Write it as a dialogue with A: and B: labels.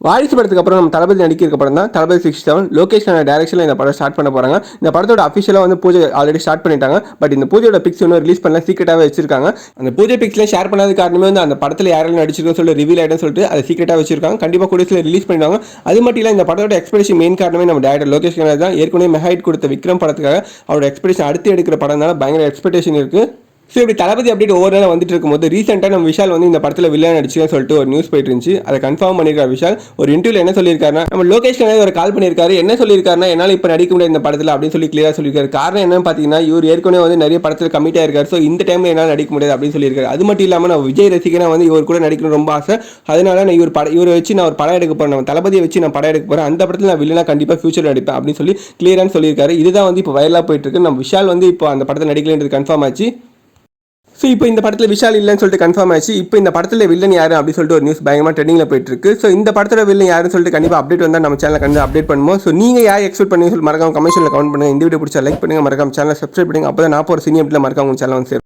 A: வாரிசு படத்துக்கு அப்புறம் நம்ம தளபதி நடிக்கிற படம் தான். Thalapathy six seven. லோகேஷ் டேரக்ஷனில் இந்த படம் ஸ்டார்ட் பண்ண போகிறாங்க இந்த படத்தோட அஃபிஷியலாக வந்து பூஜை ஆல்ரெடி ஸ்டார்ட் பண்ணிட்டாங்க. பட் இந்த பூஜையோட பிக்ஸ் இன்னும் ரிலீஸ் பண்ணல. சீக்கிரட்டாக வச்சிருக்காங்க. அந்த பூஜை பிக்ஸ்லாம் ஷேர் பண்ணாத காரணமே வந்து அந்த படத்தில் யாரெல்லாம் நடிச்சிருக்கோம் சொல்லி ரிவீல் ஆகிடும் சொல்லிட்டு அதை சீக்கிரட்டாக வச்சிருக்காங்க. கண்டிப்பாக கூட சில ரிலீஸ் பண்ணிடுவாங்க. அது மட்டும் இல்லை இந்த படத்தோட எக்ஸ்பெக்டேஷன் மெயின் காரணமே நம்ம டேரக்டர் லோகேஷ் கனகராஜ் தான். ஏற்கனவே மெஹைட் கொடுத்த விக்ரம் படத்துக்காக அவரோட எக்ஸ்பெக்டேஷன் அடுத்து எடுக்கிற படம் பயங்கர எக்ஸ்பெக்டேஷன் இருக்குது ஸோ இப்படி தளபதி அப்டேட் ஒவ்வொரு நாள் வந்துட்டு இருக்கும்போது ரீசெண்டாக நம்ம விஷால் வந்து இந்த படத்தில் வில்லன் நடிச்சுன்னு சொல்லிட்டு ஒரு நியூஸ் போயிட்டு இருந்துச்சு. அதை கன்ஃபார்ம் பண்ணியிருக்காரு விஷால். ஒரு இன்டர்வியூல என்ன சொல்லியிருக்காருன்னா நம்ம லோகேஷ் கனகராஜ் ஒரு கால் பண்ணியிருக்காரு. என்ன சொல்லியிருக்காருன்னா என்னால் இப்போ நடிக்க முடியாது இந்த படத்தில் அப்படின்னு சொல்லி கிளியராக சொல்லியிருக்காரு. காரணம் என்னன்னு பார்த்தீங்கன்னா இவர் ஏற்கனவே வந்து நிறைய படத்தில் கமிட்டாக ஆயிருக்காரு. ஸோ இந்த டைமில் என்னால் நடிக்க முடியாது அப்படின்னு சொல்லியிருக்காரு. அது மட்டும் இல்லாமல் நான் விஜய் ரசிகனா வந்து இவர் கூட நடிக்கணும் ரொம்ப ஆசை. அதனால நான் இவர் படம் இவரை வச்சு நான் ஒரு படம் எடுக்க போகிறேன் நம்ம தளபதியை வச்சு நான் படம் எடுக்க போகிறேன் அந்த படத்தில் நான் வில்லனா கண்டிப்பாக ஃபியூச்சர் நடிப்பேன் அப்படின்னு சொல்லி கிளியராக சொல்லியிருக்காரு. இதுதான் வந்து இப்போ வைரலாக போயிட்டு இருக்கு. நம்ம விஷால் வந்து இப்போ அந்த படத்தை நடிக்கலன்றது கன்ஃபார்ம் ஆச்சு. ஸோ இப்போ இந்த படத்தில் விஷால் இல்லைன்னு சொல்லிட்டு கன்ஃபார்ம் ஆச்சு இப்போ இந்த படத்தில் வில்லன் யாரு அப்படின்னு சொல்லிட்டு ஒரு நியூஸ் பயங்கரமாக ட்ரெண்டிங்கில் போயிட்டு இருக்கு. ஸோ இந்த படத்தில் வில்லன் யாருன்னு சொல்லிட்டு கண்டிப்பாக அப்டேட் வந்தால் நம்ம சேனல் கண்டிப்பாக அப்டேட் பண்ணுவோம். ஸோ நீங்கள் யார் எக்ஸ்பெக்ட் பண்ணி சொல்லி மறக்காம கமெண்ட்ஸில் கவுண்ட் பண்ணுங்கள் இந்த வீடியோ பிடிச்சா லைக் பண்ணுங்கள் மறக்காம சேனல் சப்ஸ்கிரைப் பண்ணுங்கள் அப்போ தான் நான் ஒரு சினி அப்டில் மறக்காம உங்கள் சேனல் வந்து சேரும்